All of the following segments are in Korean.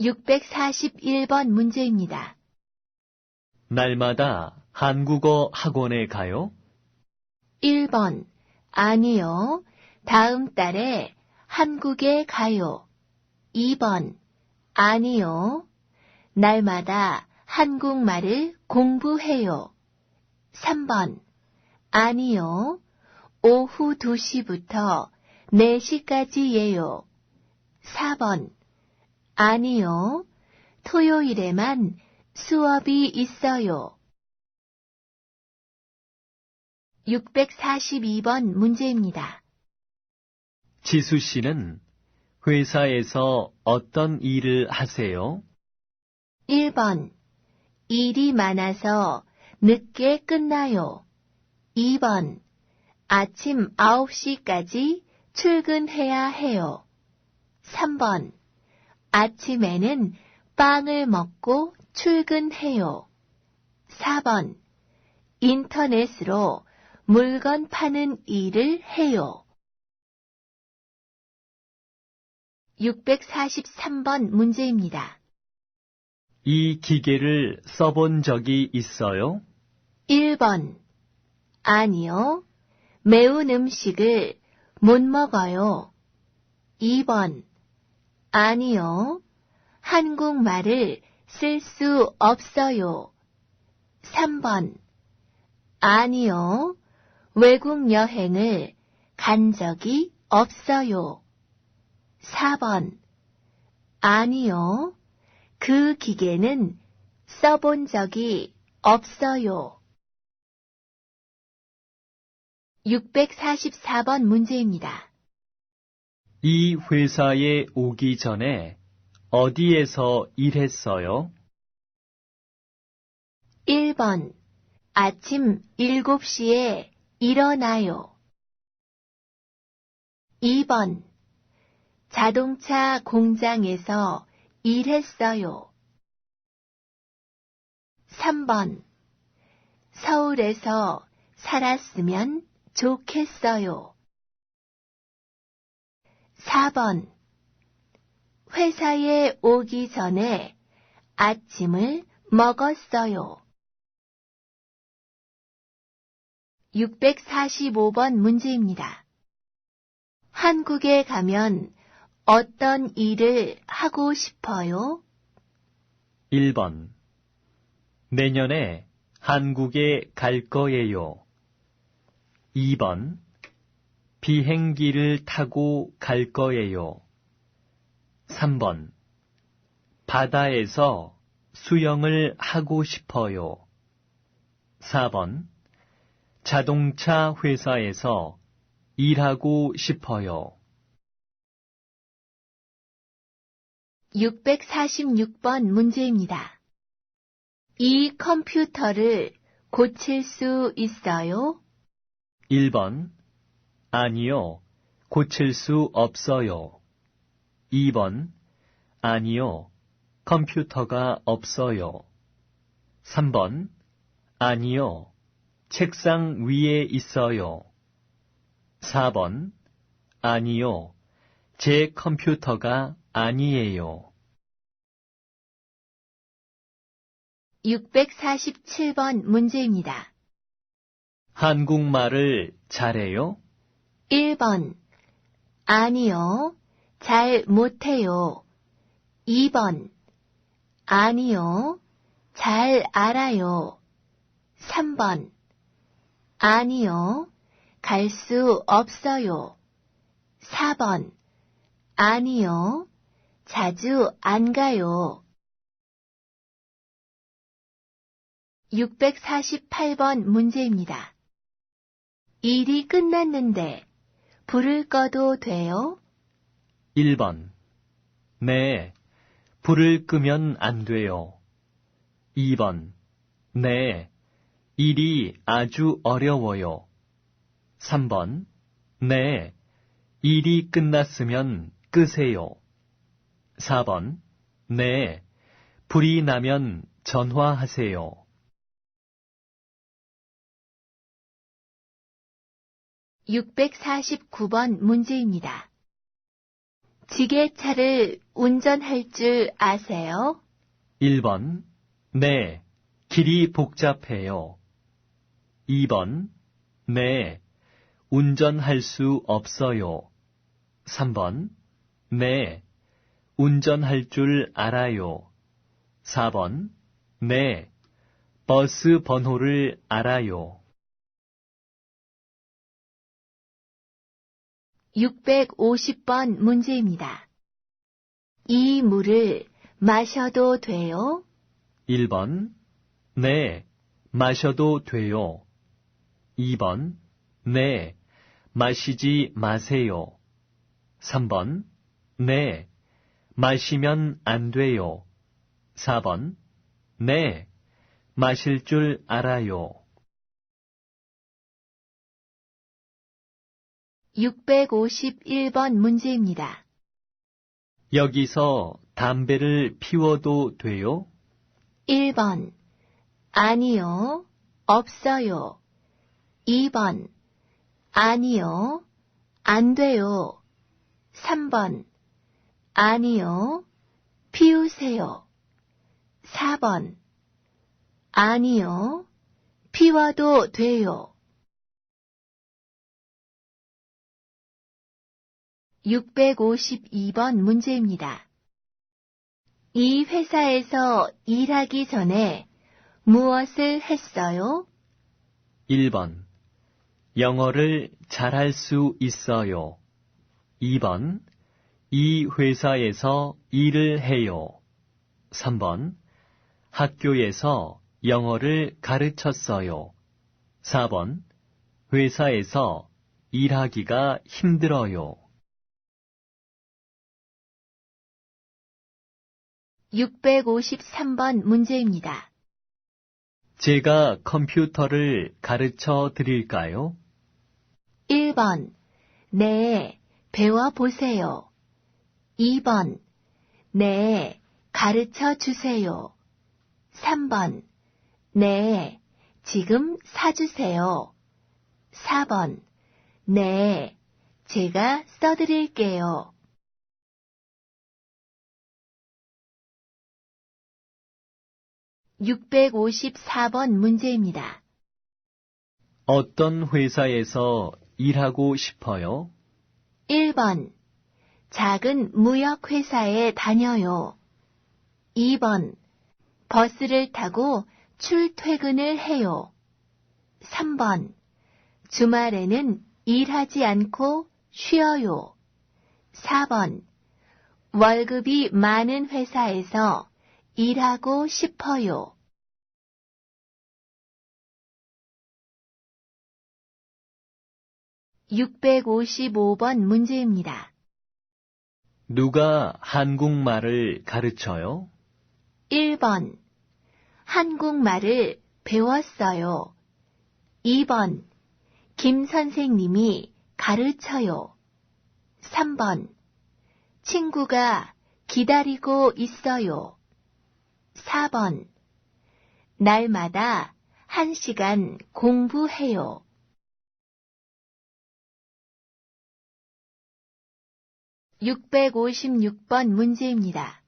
641번 문제입니다. 날마다 한국어 학원에 가요? 1번. 아니요. 다음 달에 한국에 가요. 2번. 아니요. 날마다 한국말을 공부해요. 3번. 아니요. 오후 2시부터 4시까지예요. 4번. 아니요. 토요일에만 수업이 있어요. 642번 문제입니다. 지수 씨는 회사에서 어떤 일을 하세요? 1번. 일이 많아서 늦게 끝나요. 2번. 아침 9시까지 출근해야 해요. 3번. 아침에는 빵을 먹고 출근해요. 4번. 인터넷으로 물건 파는 일을 해요. 643번 문제입니다. 이 기계를 써본 적이 있어요? 1번. 아니요. 매운 음식을 못 먹어요. 2번. 아니요. 한국말을 쓸 수 없어요. 3번. 아니요. 외국 여행을 간 적이 없어요. 4번. 아니요. 그 기계는 써본 적이 없어요. 644번 문제입니다. 이 회사에 오기 전에 어디에서 일했어요? 1번. 아침 7시에 일어나요. 2번. 자동차 공장에서 일했어요. 3번. 서울에서 살았으면 좋겠어요. 4번. 회사에 오기 전에 아침을 먹었어요. 645번 문제입니다. 한국에 가면 어떤 일을 하고 싶어요? 1번. 내년에 한국에 갈 거예요. 2번. 비행기를 타고 갈 거예요. 3번. 바다에서 수영을 하고 싶어요. 4번. 자동차 회사에서 일하고 싶어요. 646번 문제입니다. 이 컴퓨터를 고칠 수 있어요? 1번. 아니요. 고칠 수 없어요. 2번. 아니요. 컴퓨터가 없어요. 3번. 아니요. 책상 위에 있어요. 4번. 아니요. 제 컴퓨터가 아니에요. 647번 문제입니다. 한국말을 잘해요? 1번. 아니요. 잘 못해요. 2번. 아니요. 잘 알아요. 3번. 아니요. 갈 수 없어요. 4번. 아니요. 자주 안 가요. 648번 문제입니다. 일이 끝났는데 불을 꺼도 돼요? 1번. 네. 불을 끄면 안 돼요. 2번. 네. 일이 아주 어려워요. 3번. 네. 일이 끝났으면 끄세요. 4번. 네. 불이 나면 전화하세요. 649번 문제입니다. 지게차를 운전할 줄 아세요? 1번, 네, 길이 복잡해요. 2번, 네, 운전할 수 없어요. 3번, 네, 운전할 줄 알아요. 4번, 네, 버스 번호를 알아요. 650번 문제입니다. 이 물을 마셔도 돼요? 1번, 네, 마셔도 돼요. 2번, 네, 마시지 마세요. 3번, 네, 마시면 안 돼요. 4번, 네, 마실 줄 알아요. 651번 문제입니다. 여기서 담배를 피워도 돼요? 1번. 아니요. 없어요. 2번. 아니요. 안 돼요. 3번. 아니요. 피우세요. 4번. 아니요. 피워도 돼요. 652번 문제입니다. 이 회사에서 일하기 전에 무엇을 했어요? 1번. 영어를 잘할 수 있어요. 2번. 이 회사에서 일을 해요. 3번. 학교에서 영어를 가르쳤어요. 4번. 회사에서 일하기가 힘들어요. 653번 문제입니다. 제가 컴퓨터를 가르쳐 드릴까요? 1번. 네, 배워보세요. 2번. 네, 가르쳐 주세요. 3번. 네, 지금 사주세요. 4번. 네, 제가 써드릴게요. 654번 문제입니다. 어떤 회사에서 일하고 싶어요? 1번. 작은 무역회사에 다녀요. 2번. 버스를 타고 출퇴근을 해요. 3번. 주말에는 일하지 않고 쉬어요. 4번. 월급이 많은 회사에서 일하고 싶어요. 655 번 문제입니다. 누가 한국말을 가르쳐요? 1번. 한국말을 배웠어요. 2번. 김 선생님이 가르쳐요. 3번. 친구가 기다리고 있어요. 4번. 날마다 1시간 공부해요. 656번 문제입니다.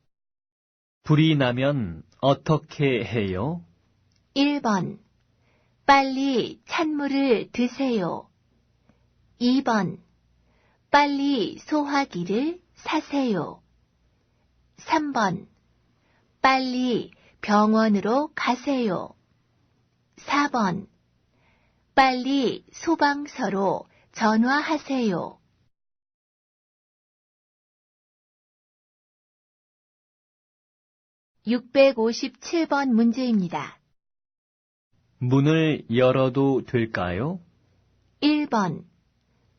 불이 나면 어떻게 해요? 1번. 빨리 찬물을 드세요. 2번. 빨리 소화기를 사세요. 3번. 빨리 병원으로 가세요. 4번. 빨리 소방서로 전화하세요. 657번 문제입니다. 문을 열어도 될까요? 1번.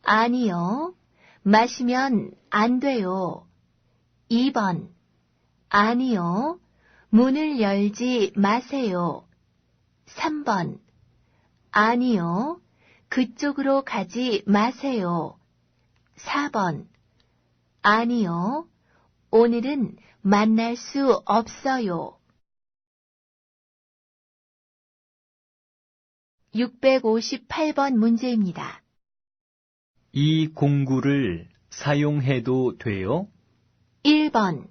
아니요. 마시면 안 돼요. 2번. 아니요. 문을 열지 마세요. 3번. 아니요. 그쪽으로 가지 마세요. 4번. 아니요. 오늘은 만날 수 없어요. 658번 문제입니다. 이 공구를 사용해도 돼요? 1번.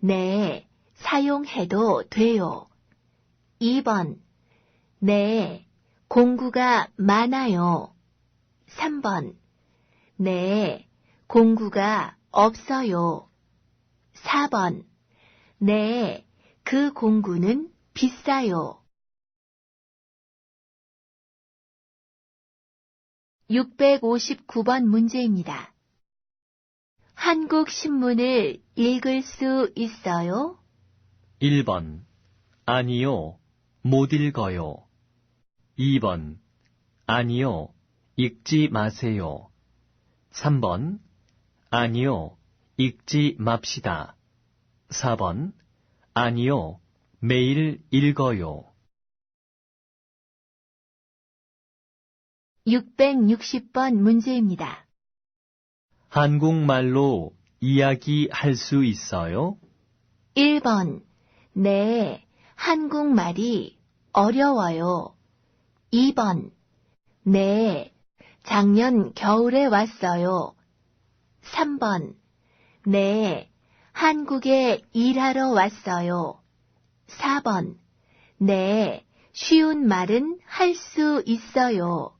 네, 사용해도 돼요. 2번, 네, 공구가 많아요. 3번, 네, 공구가 없어요. 4번, 네, 그 공구는 비싸요. 659번 문제입니다. 한국 신문을 읽을 수 있어요? 1번. 아니요. 못 읽어요. 2번. 아니요. 읽지 마세요. 3번. 아니요. 읽지 맙시다. 4번. 아니요. 매일 읽어요. 660번 문제입니다. 한국말로 이야기할 수 있어요? 1번. 네, 한국말이 어려워요. 2번. 네, 작년 겨울에 왔어요. 3번. 네, 한국에 일하러 왔어요. 4번. 네, 쉬운 말은 할 수 있어요.